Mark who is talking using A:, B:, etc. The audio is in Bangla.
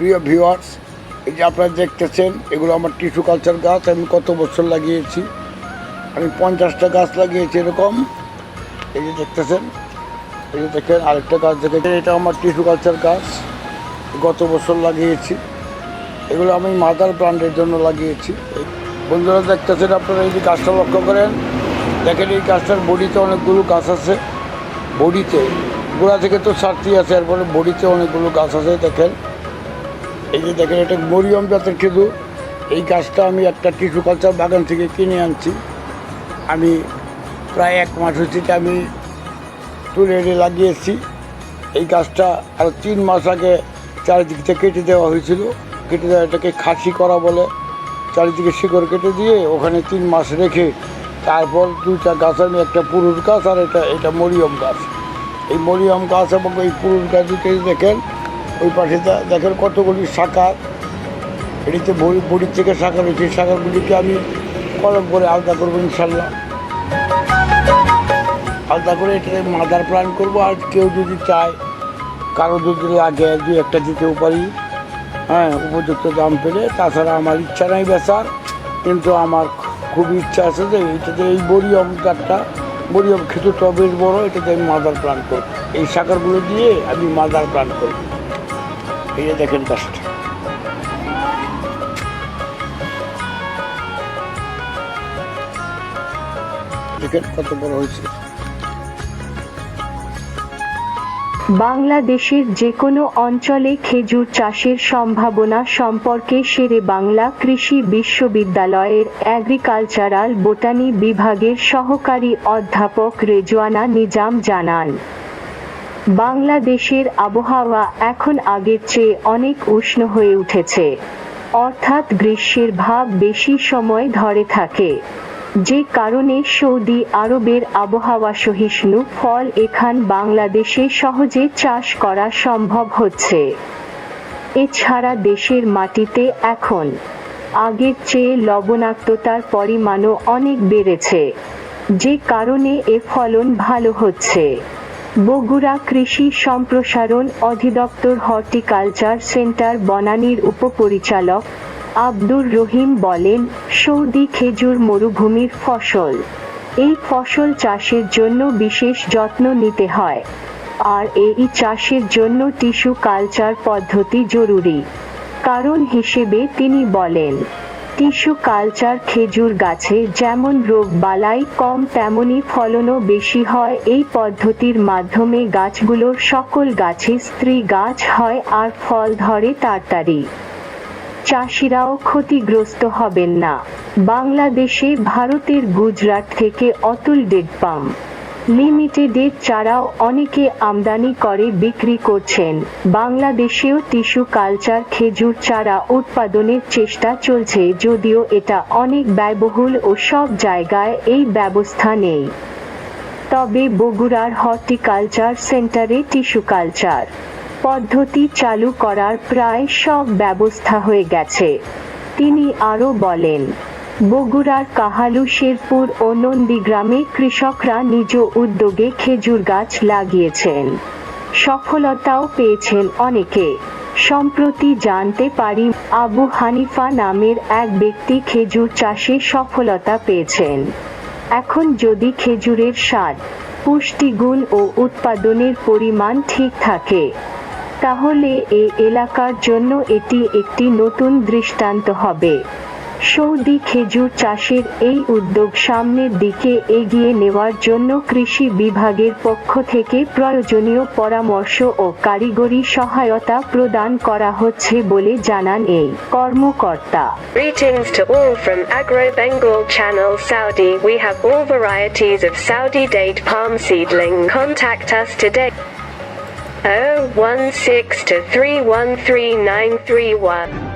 A: প্রিয় ভিউয়ার্স এই যে আপনারা দেখতেছেন, এগুলো আমার টিস্যু কালচার গাছ, আমি কত বছর লাগিয়েছি। আমি পঞ্চাশটা গাছ লাগিয়েছি এরকম। এই যে দেখতেছেন, এই যে দেখেন আরেকটা গাছ দেখেছেন, এটা আমার টিস্যু কালচার গাছ। গত বছর লাগিয়েছি। এগুলো আমি মাদার প্লান্টের জন্য লাগিয়েছি। বন্ধুরা দেখতেছেন আপনারা এই যে গাছটা লক্ষ্য করেন। দেখেন এই গাছটার বডিতে অনেকগুলো গাছ আছে। বডিতে, গোড়া থেকে তো সারতি আছে, এরপরে বডিতে অনেকগুলো গাছ আছে, দেখেন। এই যে দেখেন, এটা মরিয়ম জাতের খেজুর। এই গাছটা আমি একটা টিস্যু কালচার বাগান থেকে কিনে আনছি। আমি প্রায় এক মাস হচ্ছে আমি তুলে এনে লাগিয়েছি। এই গাছটা আরও তিন মাস আগে চারিদিক কেটে দেওয়া হয়েছিল। কেটে দেওয়া এটাকে খাসি করা বলে। চারিদিকে শিকড় কেটে দিয়ে ওখানে তিন মাস রেখে তারপর দুইটা গাছ আমি একটা পুরুষ গাছ আর এটা এটা মরিয়ম গাছ। এই মরিয়ম গাছ এবং এই পুরুষ গাছ দুটোই দেখেন ওই পাশে দেখেন কতগুলি শাখা। এটিতে বড়ি, বড়ির থেকে শাখা রয়েছে। শাখাগুলিকে আমি কলম করে আলাদা করব ইনশাল্লাহ। আলাদা করে এটাকে মাদার প্ল্যান করব। আর কেউ যদি চায়, কারও যদি লাগে দুই একটা দিতেও পারি। হ্যাঁ উপযুক্ত দাম পেলে। তাছাড়া আমার ইচ্ছা নাই বেচার। কিন্তু আমার খুব ইচ্ছা আছে যে এইটাতে এই বরিয়ম গাছটা বরিয়ম খেতুটা বেশ বড়। এটাতে আমি মাদার প্ল্যান করব। এই শাখারগুলো দিয়ে আমি মাদার প্ল্যান করব। এই দেখেন হয়েছে?
B: বাংলাদেশের যে কোনো অঞ্চলে খেজুর চাষের সম্ভাবনা সম্পর্কে শেরে বাংলা কৃষি বিশ্ববিদ্যালয়ের অ্যাগ্রিকালচারাল বোটানি বিভাগের সহকারী অধ্যাপক রেজওয়ানা নিজাম জানান। বাংলাদেশের আবহাওয়া এখন আগের চেয়ে অনেক উষ্ণ হয়ে উঠেছে। অর্থাৎ গ্রীষ্মের ভাব বেশি সময় ধরে থাকে। যে কারণে সৌদি আরবের আবহাওয়া সহিষ্ণু ফল এখান বাংলাদেশে সহজে চাষ করা সম্ভব হচ্ছে। এছাড়া দেশের মাটিতে এখন আগের চেয়ে লবণাক্ততার পরিমাণও অনেক বেড়েছে, যে কারণে এ ফলন ভালো হচ্ছে। বগুড়া কৃষি সম্প্রসারণ অধিদপ্তর হর্টিকালচার সেন্টার বনানীর উপপরিচালক আব্দুর রহিম বলেন, সৌদি খেজুর মরুভূমির ফসল। এই ফসল চাষের জন্য বিশেষ যত্ন নিতে হয়। আর এই চাষের জন্য টিস্যু কালচার পদ্ধতি জরুরি। কারণ হিসেবে তিনি বলেন টিস্যু কালচার খেজুর গাছে যেমন রোগ বালাই কম, তেমনি ফলনও বেশি হয়। এই পদ্ধতির মাধ্যমে গাছগুলোর সকল গাছে স্ত্রী গাছ হয় আর ফল ধরে তাড়াতাড়ি। চাষিরাও ক্ষতিগ্রস্ত হবেন না। বাংলাদেশে, ভারতের গুজরাট থেকে অতুল ডেটপাম লিমিটেডের চারাও অনেকে আমদানি করে, বিক্রি করছেন। বাংলাদেশেও টিস্যু কালচার খেজুর চারা উৎপাদনের চেষ্টা চলছে, যদিও এটা অনেক ব্যয়বহুল ও সব জায়গায় এই ব্যবস্থা নেই। তবে বগুড়ার হর্টিকালচার সেন্টারে টিস্যু কালচার পদ্ধতি চালু করার প্রায় সব ব্যবস্থা হয়ে গেছে। তিনি আরও বলেন বগুড়ার কাহালু, শেরপুর ও নন্দীগ্রামে কৃষকরা নিজ উদ্যোগে খেজুর গাছ লাগিয়েছেন। সফলতাও পেয়েছেন অনেকে। সম্প্রতি জানতে পারি, আবু হানিফা নামের এক ব্যক্তি খেজুর চাষে সফলতা পেয়েছেন। এখন যদি খেজুরের স্বাদ, পুষ্টিগুণ ও উৎপাদনের পরিমাণ ঠিক থাকে, তাহলে এ এলাকার জন্য এটি একটি নতুন দৃষ্টান্ত হবে। সৌদি খেজুর চাষের এই উদ্যোগ সামনের দিকে এগিয়ে নেওয়ার জন্য কৃষি বিভাগের পক্ষ থেকে প্রয়োজনীয় পরামর্শ ও কারিগরি সহায়তা প্রদান করা হচ্ছে বলে জানান এই কর্মকর্তা।
C: Oh, 16 to 313931.